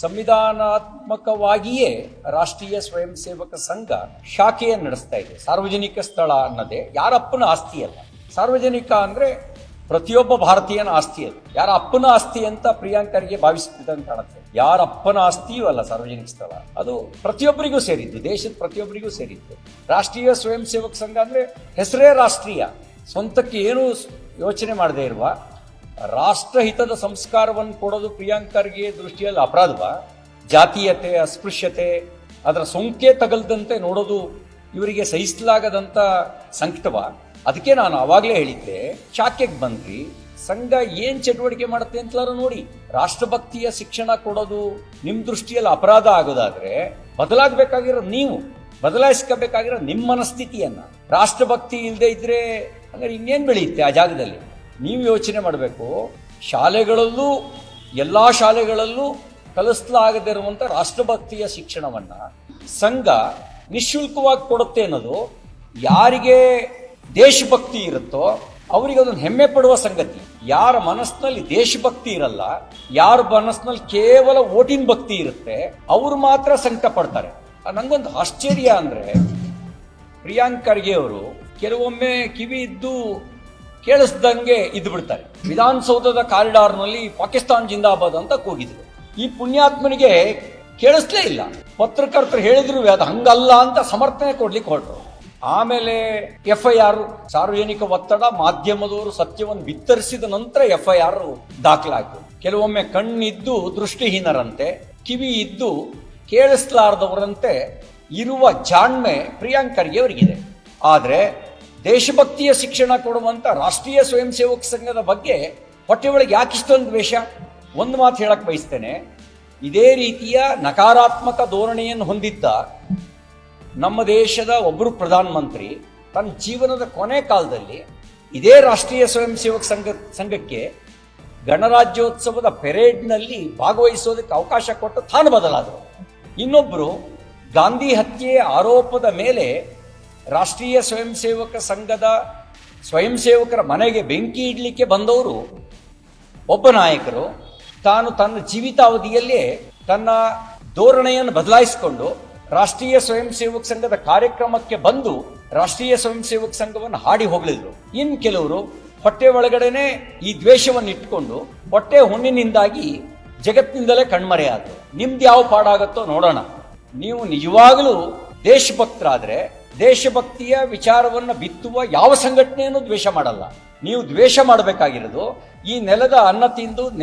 ಸಂವಿಧಾನಾತ್ಮಕವಾಗಿಯೇ ರಾಷ್ಟ್ರೀಯ ಸ್ವಯಂ ಸೇವಕ ಸಂಘ ಶಾಖೆಯನ್ನು ನಡೆಸ್ತಾ ಇದೆ. ಸಾರ್ವಜನಿಕ ಸ್ಥಳ ಅನ್ನೋದೇ ಯಾರಪ್ಪನ ಆಸ್ತಿ ಅಲ್ಲ. ಸಾರ್ವಜನಿಕ ಅಂದ್ರೆ ಪ್ರತಿಯೊಬ್ಬ ಭಾರತೀಯನ ಆಸ್ತಿ ಅದು. ಯಾರ ಅಪ್ಪನ ಆಸ್ತಿ ಅಂತ ಪ್ರಿಯಾಂಕರಿಗೆ ಭಾವಿಸುತ್ತಿದ್ದಂಗೆ ಕಾಣುತ್ತೆ. ಯಾರ ಅಪ್ಪನ ಆಸ್ತಿಯೂ ಅಲ್ಲ ಸಾರ್ವಜನಿಕ ಸ್ಥಳ. ಅದು ಪ್ರತಿಯೊಬ್ಬರಿಗೂ ಸೇರಿದ್ದು, ದೇಶದ ಪ್ರತಿಯೊಬ್ಬರಿಗೂ ಸೇರಿದ್ದು. ರಾಷ್ಟ್ರೀಯ ಸ್ವಯಂ ಸೇವಕ ಸಂಘ ಅಂದ್ರೆ ಹೆಸರೇ ರಾಷ್ಟ್ರೀಯ. ಸ್ವಂತಕ್ಕೆ ಏನೂ ಯೋಚನೆ ಮಾಡದೇ ಇರುವ ರಾಷ್ಟ್ರಹಿತದ ಸಂಸ್ಕಾರವನ್ನು ಕೊಡೋದು ಪ್ರಿಯಾಂಕರ್ಗೆ ದೃಷ್ಟಿಯಲ್ಲಿ ಅಪರಾಧವ? ಜಾತೀಯತೆ, ಅಸ್ಪೃಶ್ಯತೆ, ಅದರ ಸೋಂಕೆ ತಗಲ್ದಂತೆ ನೋಡೋದು ಇವರಿಗೆ ಸಹಿಸಲಾಗದಂತ ಸಂಕಟವ? ಅದಕ್ಕೆ ನಾನು ಅವಾಗಲೇ ಹೇಳಿದ್ದೆ, ಶಾಖೆಗೆ ಬಂದ್ರಿ ಸಂಘ ಏನು ಚಟುವಟಿಕೆ ಮಾಡುತ್ತೆ ಅಂತಲಾರ ನೋಡಿ. ರಾಷ್ಟ್ರಭಕ್ತಿಯ ಶಿಕ್ಷಣ ಕೊಡೋದು ನಿಮ್ಮ ದೃಷ್ಟಿಯಲ್ಲಿ ಅಪರಾಧ ಆಗೋದಾದ್ರೆ ಬದಲಾಗಬೇಕಾಗಿರೋ ನೀವು, ಬದಲಾಯಿಸ್ಕೋಬೇಕಾಗಿರೋ ನಿಮ್ಮ ಮನಸ್ಥಿತಿಯನ್ನ ರಾಷ್ಟ್ರಭಕ್ತಿ ಇಲ್ಲದೆ ಇದ್ರೆ ಅಂದ್ರೆ ಇನ್ನೇನ್ ಬೆಳೆಯುತ್ತೆ ಆ ಜಾಗದಲ್ಲಿ? ನೀವು ಯೋಚನೆ ಮಾಡಬೇಕು, ಶಾಲೆಗಳಲ್ಲೂ, ಎಲ್ಲ ಶಾಲೆಗಳಲ್ಲೂ ಕಲಿಸಲಾಗದಿರುವಂಥ ರಾಷ್ಟ್ರಭಕ್ತಿಯ ಶಿಕ್ಷಣವನ್ನ ಸಂಘ ನಿಶುಲ್ಕವಾಗಿ ಕೊಡುತ್ತೆ ಅನ್ನೋದು ಯಾರಿಗೆ ದೇಶಭಕ್ತಿ ಇರುತ್ತೋ ಅವರಿಗೆ ಅದೊಂದು ಹೆಮ್ಮೆ ಪಡುವ ಸಂಗತಿ. ಯಾರ ಮನಸ್ಸಿನಲ್ಲಿ ದೇಶಭಕ್ತಿ ಇರಲ್ಲ, ಯಾರ ಮನಸ್ಸಿನಲ್ಲಿ ಕೇವಲ ಓಟಿನ ಭಕ್ತಿ ಇರುತ್ತೆ, ಅವರು ಮಾತ್ರ ಸಂಕಟ ಪಡ್ತಾರೆ. ನಂಗೊಂದು ಆಶ್ಚರ್ಯ ಅಂದ್ರೆ, ಪ್ರಿಯಾಂಕ್ ಖರ್ಗೆ ಅವರು ಕೆಲವೊಮ್ಮೆ ಕಿವಿ ಇದ್ದು ಕೇಳಿಸ್ದಂಗೆ ಇದ್ದು ಬಿಡ್ತಾರೆ. ವಿಧಾನಸೌಧದ ಕಾರಿಡಾರ್ನಲ್ಲಿ ಪಾಕಿಸ್ತಾನ್ ಜಿಂದಾಬಾದ್ ಅಂತ ಕೂಗಿದ್ರು. ಈ ಪುಣ್ಯಾತ್ಮನಿಗೆ ಕೇಳಿಸ್ಲೇ ಇಲ್ಲ. ಪತ್ರಕರ್ತರು ಹೇಳಿದ್ರು ಅದು ಹಂಗಲ್ಲ ಅಂತ ಸಮರ್ಥನೆ ಕೊಡ್ಲಿಕ್ಕೆ ಹೊರಟರು. ಆಮೇಲೆ ಎಫ್ ಐ ಆರ್ ಸಾರ್ವಜನಿಕ ಒತ್ತಡ, ಮಾಧ್ಯಮದವರು ಸತ್ಯವನ್ನು ಬಿತ್ತರಿಸಿದ ನಂತರ ಎಫ್ ಐ ಆರ್ ದಾಖಲಾಯಿತು. ಕೆಲವೊಮ್ಮೆ ಕಣ್ಣಿದ್ದು ದೃಷ್ಟಿಹೀನರಂತೆ ಕಿವಿ ಇದ್ದು ಕೇಳಿಸ್ಲಾರ್ದವರಂತೆ ಇರುವ ಜಾಣ್ಮೆ ಪ್ರಿಯಾಂಕರ್ಗೆ ಅವರಿಗಿದೆ. ಆದರೆ ದೇಶಭಕ್ತಿಯ ಶಿಕ್ಷಣ ಕೊಡುವಂಥ ರಾಷ್ಟ್ರೀಯ ಸ್ವಯಂ ಸೇವಕ ಸಂಘದ ಬಗ್ಗೆ ಹೊಟ್ಟೆ ಒಳಗೆ ಯಾಕೆ ಇಷ್ಟೊಂದು ದ್ವೇಷ? ಒಂದು ಮಾತು ಹೇಳಕ್ಕೆ ಬಯಸ್ತೇನೆ. ಇದೇ ರೀತಿಯ ನಕಾರಾತ್ಮಕ ಧೋರಣೆಯನ್ನು ಹೊಂದಿದ್ದ ನಮ್ಮ ದೇಶದ ಒಬ್ಬರು ಪ್ರಧಾನಮಂತ್ರಿ ತನ್ನ ಜೀವನದ ಕೊನೆ ಕಾಲದಲ್ಲಿ ಇದೇ ರಾಷ್ಟ್ರೀಯ ಸ್ವಯಂ ಸೇವಕ ಸಂಘ, ಸಂಘಕ್ಕೆ ಗಣರಾಜ್ಯೋತ್ಸವದ ಪೆರೇಡ್ನಲ್ಲಿ ಭಾಗವಹಿಸೋದಕ್ಕೆ ಅವಕಾಶ ಕೊಟ್ಟು ತಾನು ಬದಲಾದರು ಇನ್ನೊಬ್ಬರು ಗಾಂಧಿ ಹತ್ಯೆ ಆರೋಪದ ಮೇಲೆ ರಾಷ್ಟ್ರೀಯ ಸ್ವಯಂ ಸೇವಕ ಸಂಘದ ಸ್ವಯಂ ಸೇವಕರ ಮನೆಗೆ ಬೆಂಕಿ ಇಡಲಿಕ್ಕೆ ಬಂದವರು ಒಬ್ಬ ನಾಯಕರು. ತಾನು ತನ್ನ ಜೀವಿತಾವಧಿಯಲ್ಲೇ ತನ್ನ ಧೋರಣೆಯನ್ನು ಬದಲಾಯಿಸಿಕೊಂಡು ರಾಷ್ಟ್ರೀಯ ಸ್ವಯಂ ಸೇವಕ ಸಂಘದ ಕಾರ್ಯಕ್ರಮಕ್ಕೆ ಬಂದು ರಾಷ್ಟ್ರೀಯ ಸ್ವಯಂ ಸೇವಕ ಸಂಘವನ್ನು ಹಾಡಿ ಹೋಗಲಿದ್ರು ಇನ್ ಕೆಲವರು ಹೊಟ್ಟೆ ಒಳಗಡೆನೆ ಈ ದ್ವೇಷವನ್ನು ಇಟ್ಕೊಂಡು ಹೊಟ್ಟೆ ಹುಣ್ಣಿನಿಂದಾಗಿ ಜಗತ್ತಿನಿಂದಲೇ ಕಣ್ಮರೆಯಾದ್ರು ನಿಮ್ದು ಯಾವ ಪಾಡಾಗತ್ತೋ ನೋಡೋಣ. ನೀವು ನಿಜವಾಗಲೂ ದೇಶಭಕ್ತರಾದ್ರೆ ದೇಶಭಕ್ತಿಯ ವಿಚಾರವನ್ನ ಬಿತ್ತುವ ಯಾವ ಸಂಘಟನೆಯನ್ನು ದ್ವೇಷ ಮಾಡಲ್ಲ. ನೀವು ದ್ವೇಷ ಮಾಡಬೇಕಾಗಿರೋದು ಈ ನೆಲದ ಅನ್ನ ತಿಂದು